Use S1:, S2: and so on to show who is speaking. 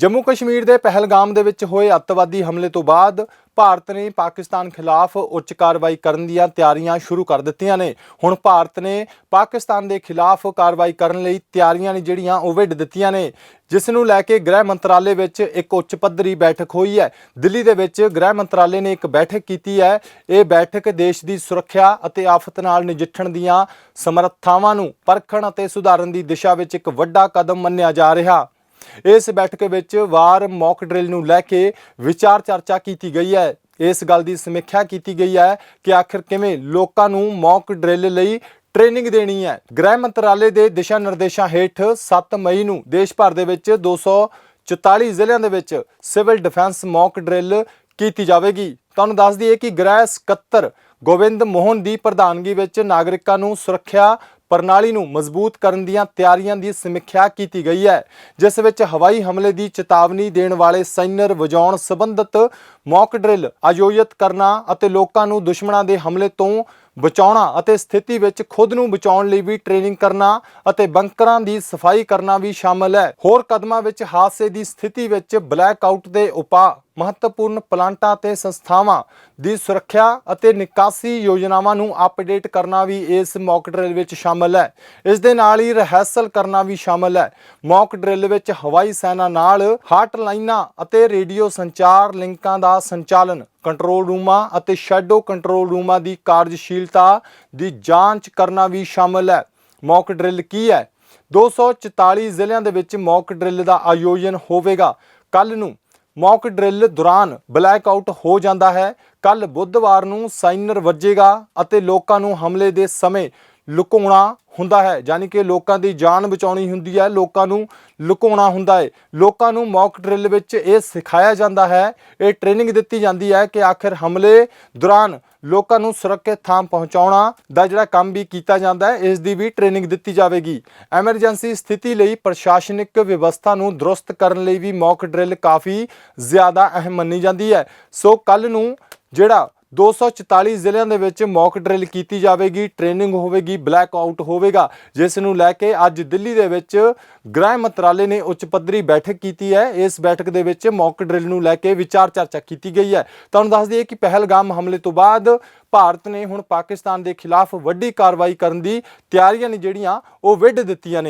S1: ਜੰਮੂ ਕਸ਼ਮੀਰ ਦੇ ਪਹਿਲਗਾਮ ਦੇ ਵਿੱਚ ਹੋਏ ਅੱਤਵਾਦੀ ਹਮਲੇ ਤੋਂ ਬਾਅਦ ਭਾਰਤ ਨੇ ਪਾਕਿਸਤਾਨ ਖਿਲਾਫ ਉੱਚ ਕਾਰਵਾਈ ਕਰਨ ਦੀਆਂ ਤਿਆਰੀਆਂ ਸ਼ੁਰੂ ਕਰ ਦਿੱਤੀਆਂ ਨੇ। ਹੁਣ ਭਾਰਤ ਨੇ ਪਾਕਿਸਤਾਨ ਦੇ ਖਿਲਾਫ ਕਾਰਵਾਈ ਕਰਨ ਲਈ ਤਿਆਰੀਆਂ ਨੇ ਜਿਹੜੀਆਂ ਉਹ ਵਿੱਢ ਦਿੱਤੀਆਂ ਨੇ। ਜਿਸ ਨੂੰ ਲੈ ਕੇ ਗ੍ਰਹਿ ਮੰਤਰਾਲੇ ਵਿੱਚ ਇੱਕ ਉੱਚ ਪੱਧਰੀ ਬੈਠਕ ਹੋਈ ਹੈ। ਦਿੱਲੀ ਦੇ ਵਿੱਚ ਗ੍ਰਹਿ ਮੰਤਰਾਲੇ ਨੇ ਇੱਕ ਬੈਠਕ ਕੀਤੀ ਹੈ। ਇਹ ਬੈਠਕ ਦੇਸ਼ ਦੀ ਸੁਰੱਖਿਆ ਅਤੇ ਆਫਤ ਨਾਲ ਨਜਿੱਠਣ ਦੀਆਂ ਸਮਰੱਥਾਵਾਂ ਨੂੰ ਪਰਖਣ ਅਤੇ ਸੁਧਾਰਨ ਦੀ ਦਿਸ਼ਾ ਵਿੱਚ ਇੱਕ ਵੱਡਾ ਕਦਮ ਮੰਨਿਆ ਜਾ ਰਿਹਾ। ਇਸ ਬੈਠਕ ਵਿੱਚ ਵਾਰ ਮੌਕ ਡਰਿਲ ਨੂੰ ਲੈ ਕੇ ਵਿਚਾਰ ਚਰਚਾ ਕੀਤੀ ਗਈ ਹੈ। ਇਸ ਗੱਲ ਦੀ ਸਮੀਖਿਆ ਕੀਤੀ ਗਈ ਹੈ ਕਿ ਆਖਿਰ ਕਿਵੇਂ ਲੋਕਾਂ ਨੂੰ ਮੌਕ ਡਰਿਲ ਲਈ ਟ੍ਰੇਨਿੰਗ ਦੇਣੀ ਹੈ। ਗ੍ਰਹਿ ਮੰਤਰਾਲੇ ਦੇ ਦਿਸ਼ਾ ਨਿਰਦੇਸ਼ਾਂ ਹੇਠ 7 ਮਈ ਨੂੰ ਦੇਸ਼ ਭਰ ਦੇ ਵਿੱਚ 244 ਜ਼ਿਲ੍ਹਿਆਂ ਦੇ ਵਿੱਚ ਸਿਵਲ ਡਿਫੈਂਸ ਮੌਕ ਡਰਿਲ ਕੀਤੀ ਜਾਵੇਗੀ। ਤੁਹਾਨੂੰ ਦੱਸ ਦਈਏ ਕਿ ਗ੍ਰਹਿ ਸਕੱਤਰ ਗੋਬਿੰਦ ਮੋਹਨ ਦੀ ਪ੍ਰਧਾਨਗੀ ਵਿੱਚ ਨਾਗਰਿਕਾਂ ਨੂੰ ਸੁਰੱਖਿਆ ਪ੍ਰਣਾਲੀ ਨੂੰ ਮਜ਼ਬੂਤ ਕਰਨ ਦੀਆਂ ਤਿਆਰੀਆਂ ਦੀ ਸਮੀਖਿਆ ਕੀਤੀ ਗਈ ਹੈ, ਜਿਸ ਵਿੱਚ ਹਵਾਈ ਹਮਲੇ ਦੀ ਚੇਤਾਵਨੀ ਦੇਣ ਵਾਲੇ ਸਾਈਨਰ ਵਜਾਉਣ ਸੰਬੰਧਿਤ ਮੌਕ ਡਰਿਲ ਆਯੋਜਿਤ ਕਰਨਾ ਅਤੇ ਲੋਕਾਂ ਨੂੰ ਦੁਸ਼ਮਣਾਂ ਦੇ ਹਮਲੇ ਤੋਂ ਬਚਾਉਣਾ ਅਤੇ ਸਥਿਤੀ ਵਿੱਚ ਖੁਦ ਨੂੰ ਬਚਾਉਣ ਲਈ ਵੀ ਟ੍ਰੇਨਿੰਗ ਕਰਨਾ ਅਤੇ ਬੰਕਰਾਂ ਦੀ ਸਫ਼ਾਈ ਕਰਨਾ ਵੀ ਸ਼ਾਮਲ ਹੈ। ਹੋਰ ਕਦਮਾਂ ਵਿੱਚ ਹਾਦਸੇ ਦੀ ਸਥਿਤੀ ਵਿੱਚ ਬਲੈਕ ਆਊਟ ਦੇ ਉਪਾਅ ਮਹੱਤਵਪੂਰਨ ਪਲਾਂਟਾਂ ਤੇ ਸੰਸਥਾਵਾਂ ਦੀ ਸੁਰੱਖਿਆ ਅਤੇ ਨਿਕਾਸੀ ਯੋਜਨਾਵਾਂ ਨੂੰ ਅਪਡੇਟ ਕਰਨਾ ਵੀ ਇਸ ਮੌਕ ਡਰਿਲ ਵਿੱਚ ਸ਼ਾਮਲ ਹੈ। ਇਸ ਦੇ ਨਾਲ ਹੀ ਰਿਹਰਸਲ ਕਰਨਾ ਵੀ ਸ਼ਾਮਲ ਹੈ। ਮੌਕ ਡਰਿਲ ਵਿੱਚ ਹਵਾਈ ਸੈਨਾ ਨਾਲ ਹਾਟ ਲਾਈਨਾਂ ਅਤੇ ਰੇਡੀਓ ਸੰਚਾਰ ਲਿੰਕਾਂ ਦਾ ਸੰਚਾਲਨ, ਕੰਟਰੋਲ ਰੂਮਾਂ ਅਤੇ ਸ਼ੈਡੋ ਕੰਟਰੋਲ ਰੂਮਾਂ ਦੀ ਕਾਰਜਸ਼ੀਲਤਾ ਦੀ ਜਾਂਚ ਕਰਨਾ ਵੀ ਸ਼ਾਮਲ ਹੈ। ਮੌਕ ਡਰਿਲ ਕੀ ਹੈ? 244 ਜ਼ਿਲ੍ਹਿਆਂ ਦੇ ਵਿੱਚ ਮੌਕ ਡਰਿਲ ਦਾ ਆਯੋਜਨ ਹੋਵੇਗਾ। ਕੱਲ ਨੂੰ ਮੌਕ ਡਰਿਲ ਦੌਰਾਨ ਬਲੈਕ ਆਊਟ ਹੋ ਜਾਂਦਾ ਹੈ। ਕੱਲ ਬੁੱਧਵਾਰ ਨੂੰ ਸਾਈਨਰ ਵੱਜੇਗਾ ਅਤੇ ਲੋਕਾਂ ਨੂੰ ਹਮਲੇ ਦੇ ਸਮੇਂ ਲੁਕਾਉਣਾ ਹੁੰਦਾ ਹੈ, ਯਾਨੀ ਕਿ ਲੋਕਾਂ ਦੀ ਜਾਨ ਬਚਾਉਣੀ ਹੁੰਦੀ ਹੈ, ਲੋਕਾਂ ਨੂੰ ਲੁਕਾਉਣਾ ਹੁੰਦਾ ਹੈ। ਲੋਕਾਂ ਨੂੰ ਮੌਕ ਡਰਿਲ ਵਿੱਚ ਇਹ ਸਿਖਾਇਆ ਜਾਂਦਾ ਹੈ, ਇਹ ਟ੍ਰੇਨਿੰਗ ਦਿੱਤੀ ਜਾਂਦੀ ਹੈ ਕਿ ਆਖਿਰ ਹਮਲੇ ਦੌਰਾਨ ਲੋਕਾਂ ਨੂੰ ਸੁਰੱਖਿਅਤ ਥਾਂ ਪਹੁੰਚਾਉਣਾ ਦਾ ਜਿਹੜਾ ਕੰਮ ਵੀ ਕੀਤਾ ਜਾਂਦਾ ਹੈ, ਇਸ ਦੀ ਵੀ ਟ੍ਰੇਨਿੰਗ ਦਿੱਤੀ ਜਾਵੇਗੀ। ਐਮਰਜੈਂਸੀ ਸਥਿਤੀ ਲਈ ਪ੍ਰਸ਼ਾਸਨਿਕ ਵਿਵਸਥਾ ਨੂੰ ਦਰੁਸਤ ਕਰਨ ਲਈ ਵੀ ਮੌਕ ਡਰਿਲ ਕਾਫੀ ਜ਼ਿਆਦਾ ਅਹਿਮ ਮੰਨੀ ਜਾਂਦੀ ਹੈ। ਸੋ ਕੱਲ ਨੂੰ ਜਿਹੜਾ 244 ਜ਼ਿਲ੍ਹਿਆਂ ਦੇ ਵਿੱਚ ਮੌਕ ਡਰਿਲ ਕੀਤੀ ਜਾਵੇਗੀ, ਟ੍ਰੇਨਿੰਗ ਹੋਵੇਗੀ ਬਲੈਕ ਆਊਟ ਹੋਵੇਗਾ, ਜਿਸ ਨੂੰ ਲੈ ਕੇ ਅੱਜ ਦਿੱਲੀ ਦੇ ਵਿੱਚ ਗ੍ਰਹਿ ਮੰਤਰਾਲੇ ਨੇ ਉੱਚ ਪੱਧਰੀ ਬੈਠਕ ਕੀਤੀ ਹੈ। ਇਸ ਬੈਠਕ ਦੇ ਵਿੱਚ ਮੌਕ ਡਰਿਲ ਨੂੰ ਲੈ ਕੇ ਵਿਚਾਰ ਚਰਚਾ ਕੀਤੀ ਗਈ ਹੈ। ਤੁਹਾਨੂੰ ਦੱਸ ਦਈਏ ਕਿ ਪਹਿਲਗਾਮ ਹਮਲੇ ਤੋਂ ਬਾਅਦ ਭਾਰਤ ਨੇ ਹੁਣ ਪਾਕਿਸਤਾਨ ਦੇ ਖਿਲਾਫ ਵੱਡੀ ਕਾਰਵਾਈ ਕਰਨ ਦੀ ਤਿਆਰੀਆਂ ਨੇ ਜਿਹੜੀਆਂ, ਉਹ ਵਿੱਢ ਦਿੱਤੀਆਂ ਨੇ।